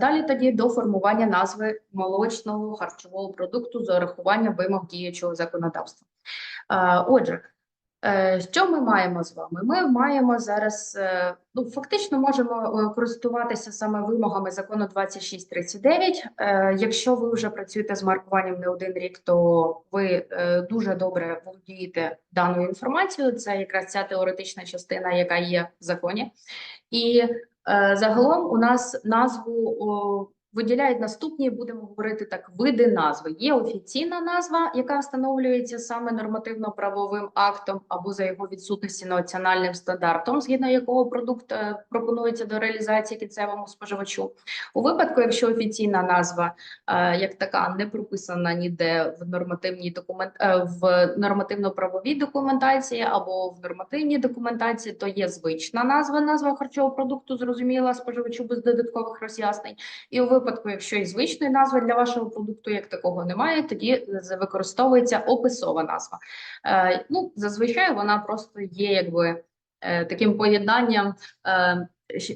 Далі тоді до формування назви молочного харчового продукту з урахуванням вимог діючого законодавства. Е, Отже, е, що ми маємо з вами? Ми маємо зараз, е, ну фактично можемо користуватися саме вимогами закону 2639. Е, Якщо ви вже працюєте з маркуванням не один рік, то ви дуже добре володієте даною інформацією. Це якраз ця теоретична частина, яка є в законі. І загалом у нас назву виділяють наступні, будемо говорити так, види назви. Є офіційна назва, яка встановлюється саме нормативно-правовим актом або за його відсутності національним стандартом, згідно якого продукт е, пропонується до реалізації кінцевому споживачу. У випадку, якщо офіційна назва е, як така не прописана ніде в нормативній документ е, в нормативно-правовій документації або в нормативній документації, то є звична назва, назва харчового продукту, зрозуміла споживачу без додаткових роз'яснень. І у випадку, якщо і звичної назви для вашого продукту як такого немає, тоді використовується описова назва. Е, ну, зазвичай вона просто є якби е, таким поєднанням, е,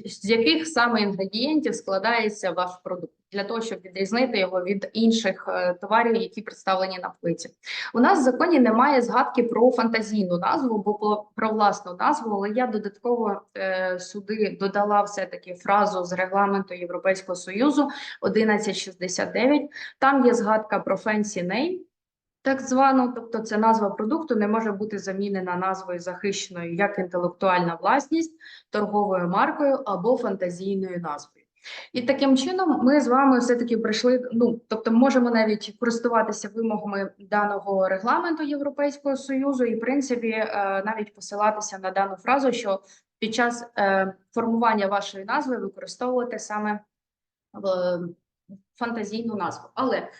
з яких саме інгредієнтів складається ваш продукт, для того, щоб відрізнити його від інших е, товарів, які представлені на плиті. У нас в законі немає згадки про фантазійну назву, бо про власну назву, але я додатково е, сюди додала все-таки фразу з регламенту Європейського Союзу 1169. Там є згадка про fancy name, так звану, тобто це назва продукту не може бути замінена назвою захищеною як інтелектуальна власність, торговою маркою або фантазійною назвою. І таким чином ми з вами все-таки прийшли. Ну тобто, можемо навіть користуватися вимогами даного регламенту Європейського союзу, і в принципі е, навіть посилатися на дану фразу, що під час е, формування вашої назви використовувати саме е, фантазійну назву. Але